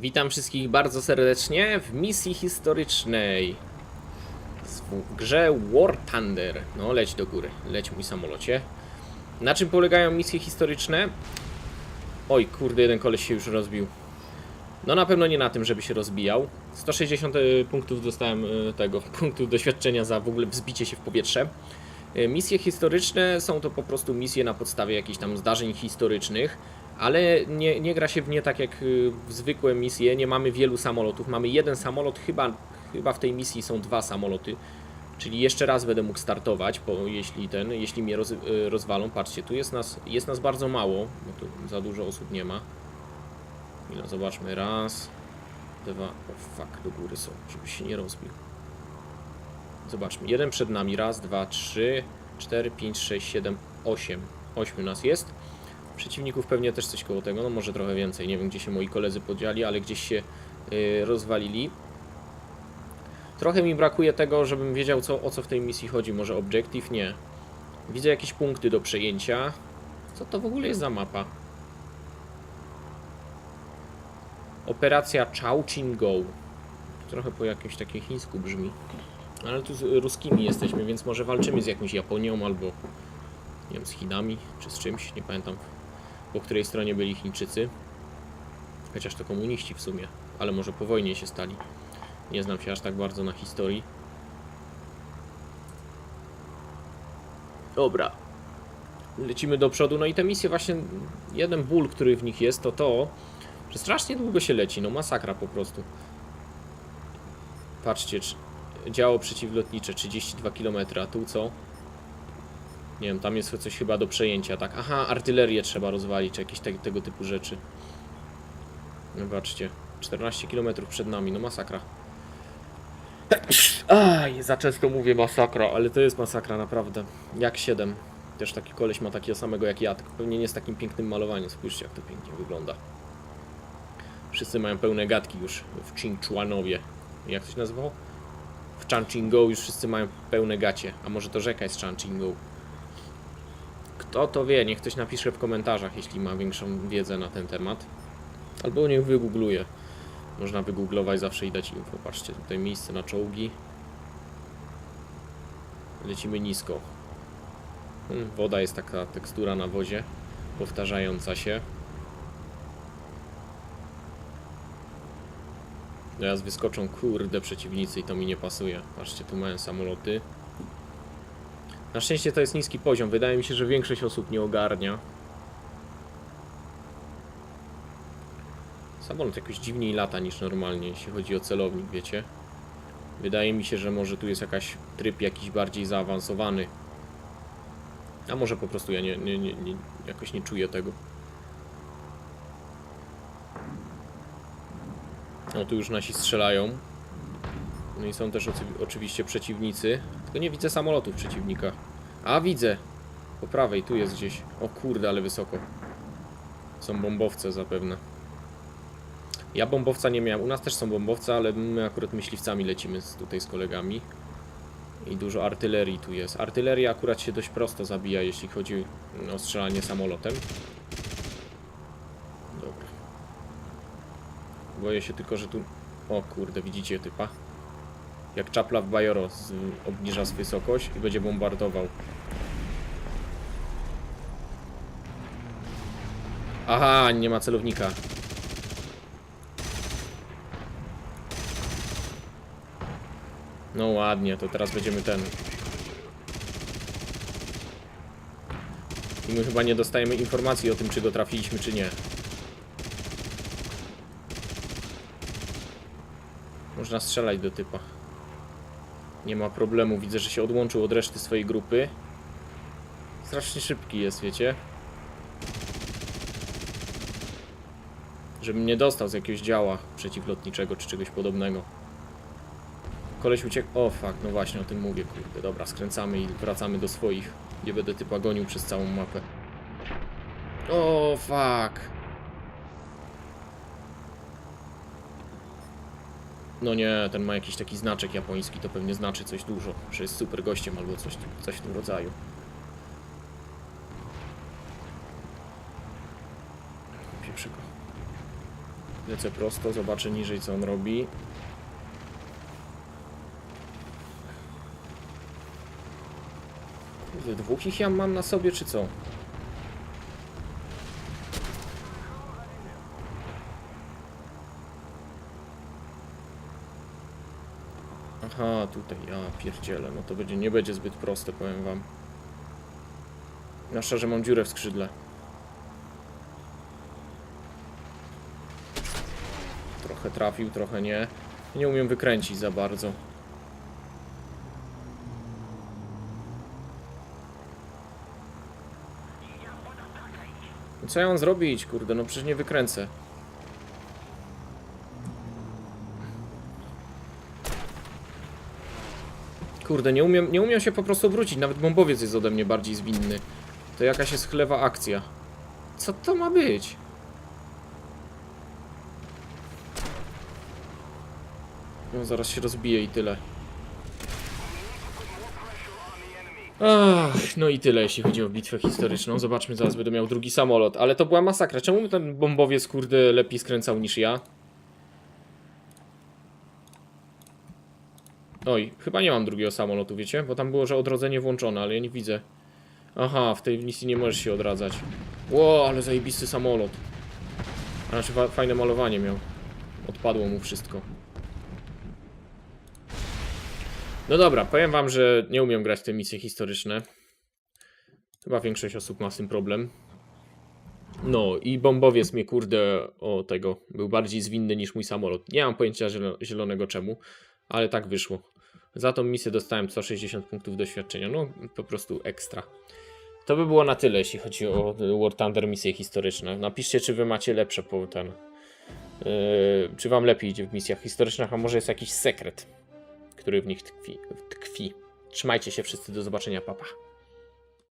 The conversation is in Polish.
Witam wszystkich bardzo serdecznie w misji historycznej w grze War Thunder. No, leć do góry, leć mój samolocie. Na czym polegają misje historyczne? Oj, kurde, jeden koleś się już rozbił. No na pewno nie na tym, żeby się rozbijał. 160 punktów dostałem e, tego, punktów doświadczenia za w ogóle wzbicie się w powietrze. E, Misje historyczne są to po prostu misje na podstawie jakichś tam zdarzeń historycznych, ale nie, nie gra się w nie tak jak y, w zwykłe misje. Nie mamy wielu samolotów. Mamy jeden samolot, chyba, chyba w tej misji są dwa samoloty. Czyli jeszcze raz będę mógł startować, bo jeśli ten, jeśli mnie roz, y, rozwalą, patrzcie, tu jest nas, jest nas bardzo mało, bo tu za dużo osób nie ma. Ile, zobaczmy, raz, dwa, o fuck, do góry są, żeby się nie rozbił. Zobaczmy, jeden przed nami, raz, dwa, trzy, cztery, pięć, sześć, siedem, osiem. Ośmiu nas jest. Przeciwników pewnie też coś koło tego, no może trochę więcej. Nie wiem, gdzie się moi koledzy podzieli, ale gdzieś się y, rozwalili. Trochę mi brakuje tego, żebym wiedział, co, o co w tej misji chodzi. Może objective? Nie. Widzę jakieś punkty do przejęcia. Co to w ogóle jest za mapa? Operacja Chao Chin Go. Trochę po jakimś takim chińsku brzmi. Ale tu z ruskimi jesteśmy, więc może walczymy z jakąś Japonią albo nie wiem, z Chinami czy z czymś. Nie pamiętam po której stronie byli Chińczycy. Chociaż to komuniści w sumie, ale może po wojnie się stali. Nie znam się aż tak bardzo na historii. Dobra. Lecimy do przodu. No i te misje właśnie, jeden ból, który w nich jest, to to, że strasznie długo się leci. No masakra po prostu. Patrzcie, działo przeciwlotnicze 32 km, a tu co? Nie wiem, tam jest coś chyba do przejęcia, tak? Aha, artylerię trzeba rozwalić, czy jakieś te, tego typu rzeczy. Zobaczcie, 14 km przed nami, no masakra. Aj, za często mówię masakra, ale to jest masakra naprawdę. Jak 7. Też taki koleś ma takiego samego jak ja, tylko pewnie nie z takim pięknym malowaniem. Spójrzcie, jak to pięknie wygląda. Wszyscy mają pełne gadki już w Chinchuanowie. Jak to się nazywało? W Chanchingo już wszyscy mają pełne gacie. A może to rzeka jest Chanchingo? Kto to wie, niech ktoś napisze w komentarzach, jeśli ma większą wiedzę na ten temat. Albo niech wygoogluje. Można wygooglować zawsze i dać info. Patrzcie, tutaj miejsce na czołgi. Lecimy nisko. Hmm, Woda jest taka tekstura na wozie, powtarzająca się. Teraz wyskoczą kurde przeciwnicy i to mi nie pasuje. Patrzcie, tu mają samoloty. Na szczęście to jest niski poziom. Wydaje mi się, że większość osób nie ogarnia. Samolot jakoś dziwniej lata niż normalnie, jeśli chodzi o celownik, wiecie? Wydaje mi się, że może tu jest jakaś tryb jakiś bardziej zaawansowany. A może po prostu ja nie, nie, nie, nie, jakoś nie czuję tego. O, tu już nasi strzelają. No i są też oczywiście przeciwnicy. Tylko nie widzę samolotów przeciwnika. A, widzę. Po prawej, tu jest gdzieś. O kurde, ale wysoko. Są bombowce zapewne. Ja bombowca nie miałem. U nas też są bombowce, ale my akurat myśliwcami lecimy z, tutaj z kolegami. I dużo artylerii tu jest. Artyleria akurat się dość prosto zabija, jeśli chodzi o strzelanie samolotem. Dobra. Boję się tylko, że tu... O kurde, widzicie typa? Jak czapla w Bajoro z, obniża z wysokość i będzie bombardował. Aha, nie ma celownika. No ładnie, to teraz będziemy ten. I my chyba nie dostajemy informacji o tym, czy go trafiliśmy, czy nie. Można strzelać do typa. Nie ma problemu, widzę, że się odłączył od reszty swojej grupy. Strasznie szybki jest, wiecie? Żebym nie dostał z jakiegoś działa przeciwlotniczego czy czegoś podobnego. Koleś uciekł. O fuck, no właśnie o tym mówię, kurde. Dobra, skręcamy i wracamy do swoich. Nie będę typa gonił przez całą mapę. O fuck. No nie, ten ma jakiś taki znaczek japoński, to pewnie znaczy coś dużo, że jest super gościem albo coś, coś w tym rodzaju. Pieprzy go. Lecę prosto, zobaczę niżej co on robi. Kurde, dwóch ich ja mam na sobie, czy co? Aha, tutaj, ja pierdzielę, no to będzie, nie będzie zbyt proste, powiem wam. Na szczerze mam dziurę w skrzydle. Trochę trafił, trochę nie. Nie umiem wykręcić za bardzo. Co ja mam zrobić, kurde, no przecież nie wykręcę. Kurde, nie umiem, nie umiem się po prostu wrócić, nawet bombowiec jest ode mnie bardziej zwinny. To jakaś jest chlewa akcja. Co to ma być? No zaraz się rozbije i tyle. Ach, no i tyle jeśli chodzi o bitwę historyczną. Zobaczmy, zaraz będę miał drugi samolot. Ale to była masakra. Czemu ten bombowiec, kurde, lepiej skręcał niż ja? Oj, chyba nie mam drugiego samolotu, wiecie? Bo tam było, że odrodzenie włączone, ale ja nie widzę. Aha, w tej misji nie możesz się odradzać. Ło, ale zajebisty samolot. Znaczy fa fajne malowanie miał. Odpadło mu wszystko. No dobra, powiem wam, że nie umiem grać w te misje historyczne. Chyba większość osób ma z tym problem. No i bombowiec mnie kurde o tego był bardziej zwinny niż mój samolot. Nie mam pojęcia zielo- zielonego czemu, ale tak wyszło. Za tą misję dostałem 160 punktów doświadczenia. No po prostu ekstra. To by było na tyle, jeśli chodzi o War Thunder misje historyczne. Napiszcie, czy wy macie lepsze po ten. Yy, czy wam lepiej idzie w misjach historycznych, a może jest jakiś sekret, który w nich tkwi. tkwi. Trzymajcie się wszyscy, do zobaczenia, papa.